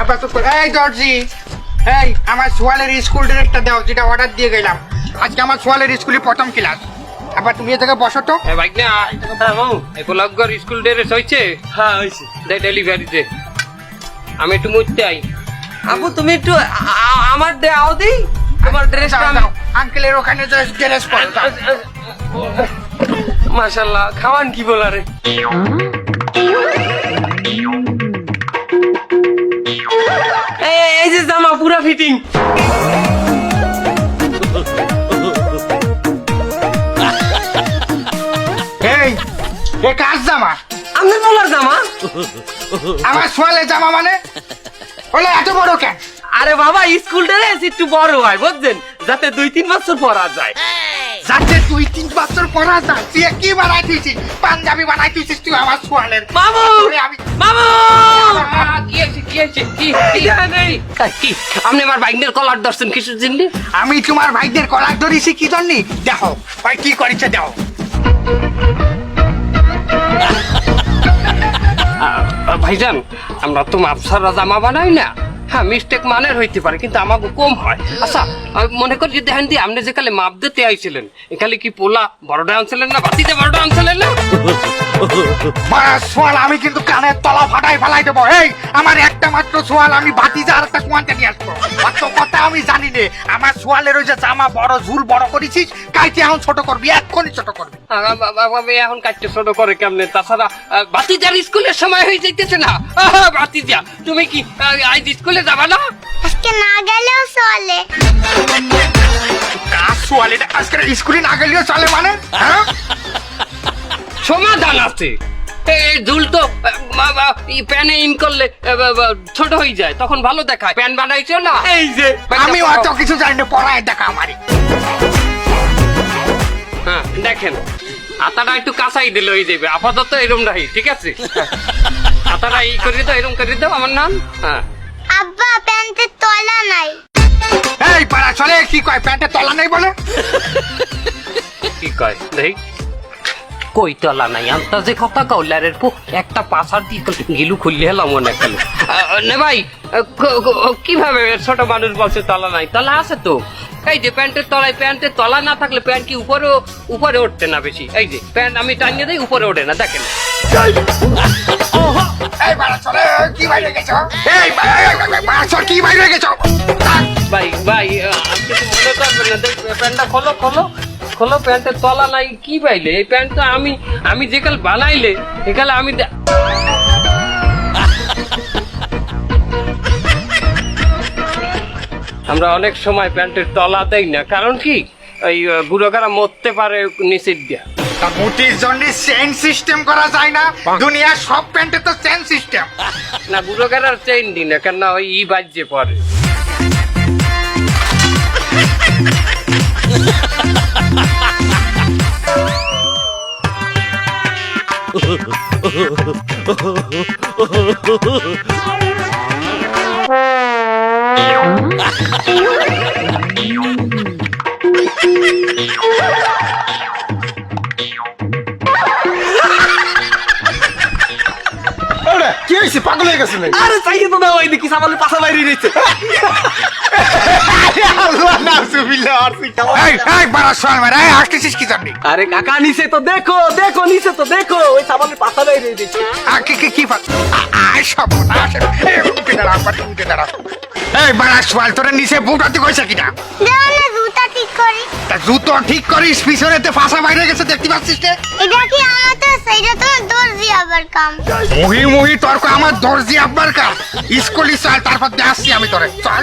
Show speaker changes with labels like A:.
A: আবার এই দর্জি এই আমার সোয়ালের স্কুল ডিরেক্টর দাও যেটা অর্ডার দিয়ে গেলাম। আজকে আমার সোয়ালের স্কুলে প্রথম ক্লাস আবার তুমি এ থেকে বসো তো।
B: এ বাইক না স্কুল ড্রেস হয়েছে?
C: হ্যাঁ হয়েছে।
B: দে ডেলিভারি দে আমি একটু মুছতে আই
C: আপু তুমি একটু আমার দেও দিই? তোমার ড্রেসটা
A: আঙ্কেলের ওখানে ড্রেস করো
C: মাশাল্লাহ খাওয়ান কি বলা ফিটিং
A: এই এ কাজ জামা?
C: আমি বলার জামা।
A: আমার সোয়ালের জামা মানে? বলে এত বড় কেন?
C: আরে বাবা স্কুল ড্রেস একটু বড় হয় বুঝছেন? যাতে দুই তিন বছর পরা যায়।
A: যাতে তুই তিন বছর পড়া যায়। তুই কি বানাই তুইছিস পাঞ্জাবি বানাই তুইছিস তুই আমার সোয়ালের।
C: মামু!
A: আমি
C: মামু!
B: আপনি আমার বাইকের কলার ধরছেন কিছু জিনলি
A: আমি তোমার ভাইদের কলার ধরিছি কি জন্যে? দেখো ভাই কি করেছে দেখো।
B: ভাইজান আমরা তো মাপসারা জামা বানাই না। হ্যাঁ মিস্টেক মানের হইতে পারে, কিন্তু আমাকে কম হয়। আচ্ছা মনে করি যে দেখেন আপনি মাপ দিতে আইছিলেন এখানে কি পোলা বড়টা আনছিলেন না, বাতিতে বড়টা আনছিলেন না?
A: সোয়াল, আমি কিন্তু কানের তলা ফাটাই ফেলাই দেবো। এই, আমার একটা মাত্র সোয়াল, আমি বাতি যা আরেকটা সোয়ালটা নিয়ে আসব। অত কথা আমি জানি নে, আমার সোয়ালের ওই যে জামা বড়, ঝুল বড় করেছিস কাইতে এখন ছোট করবি, এক্ষুনি ছোট করবি।
B: এখন কাটতে ছোট করে কেমনে? তাছাড়া বাতিজার স্কুলের সময় হয়ে যাইতেছে না। আহা, বাতিজা তুমি কি আজ স্কুলে যাবা না?
D: আজকে না গেলেও চলে।
A: কাজ আজকে স্কুলে না গেলেও চলে মানে? হ্যাঁ?
B: সমাধান আছে। এই দুল তো প্যানে ইন করলে ছোট হয়ে যায় তখন ভালো দেখায়। প্যান বানাইছো না?
C: এই যে
A: আমি অত কিছু জানি না পড়ায় দেখা আমারই।
B: হ্যাঁ দেখেন আতাটা একটু কাঁচাই দিলে হয়ে যাবে আপাতত এরম রাহি ঠিক আছে? আতাটা এই করে দাও এরম করে দাও আমার নাম? হ্যাঁ।
D: আব্বা প্যান্টের তলা নাই।
A: এই পাড়া চলে কি কয় প্যান্টে তলা নেই বলে?
B: কি কয় দেখ। কই তলা নাই? আন্তা যে কথা কৌলারের পো একটা পাশার দিয়ে গিলু খুললি হেলাম মনে গেল নে ভাই কীভাবে ছোট মানুষ বলছে তলা নাই? তলা আছে তো। এই যে প্যান্টের তলায় প্যান্টের তলা না থাকলে প্যান্ট কি উপরে উপরে উঠতে না বেশি? এই যে প্যান্ট আমি টানিয়ে দিই উপরে ওঠে না দেখেন।
A: এই! পাড়া চলে কি বাইরে গেছো? এই বা- এই, এই, এই, পাড়া চল কি বাইরে গেছো?
B: ভাই ভাই আপনি মনে করবেন না দেখ, প্যান্টটা খোলো খোলো খোলো প্যান্টের তলা নাই কি পাইলে এই প্যান্টটা আমি আমি যেকাল বানাইলে একাল আমি আমরা অনেক সময় প্যান্টের তলা দেই না। কারণ কি? এই আহ, বুড়োকারা মরতে পারে নিচের দিয়া
A: মুটির জন্য চেন সিস্টেম করা যায় না। দুনিয়ার সব প্যান্টে তো চেন সিস্টেম
B: না বুড়োকারার চেইন দিই না কেন ওই ই বাজ্যে পরে।
E: ওরে, হয়েছে পাগল হয়ে গেছে
C: আরে চাইয়ে তো না ওই দেখি সামালে পাশা বাইরে রয়েছে
E: আর শিক্ষা
A: এই এই বাড়া শোন মারা এই আসতেছিস কি জানি
C: আরে কাকা নিচে তো দেখো দেখো নিচে তো দেখো ওই সামালে পাশা বাইরে রয়েছে
A: কি এই বাড়া সোয়াল তোরা নিচে বুটাতে কইছে কিনা?
D: দেও না জুতা ঠিক করি।
A: তা জুতো ঠিক করিস পিছনেতে ফাঁসা বাইরে গেছে দেখতে পাচ্ছিস
D: এটা কি আমার তো সেইটা তো কাম
A: মুহি মুহি তর্ক আমার দর্জি আব্বার কাম স্কুলে চল তারপর দিয়ে আসছি আমি তোরে চল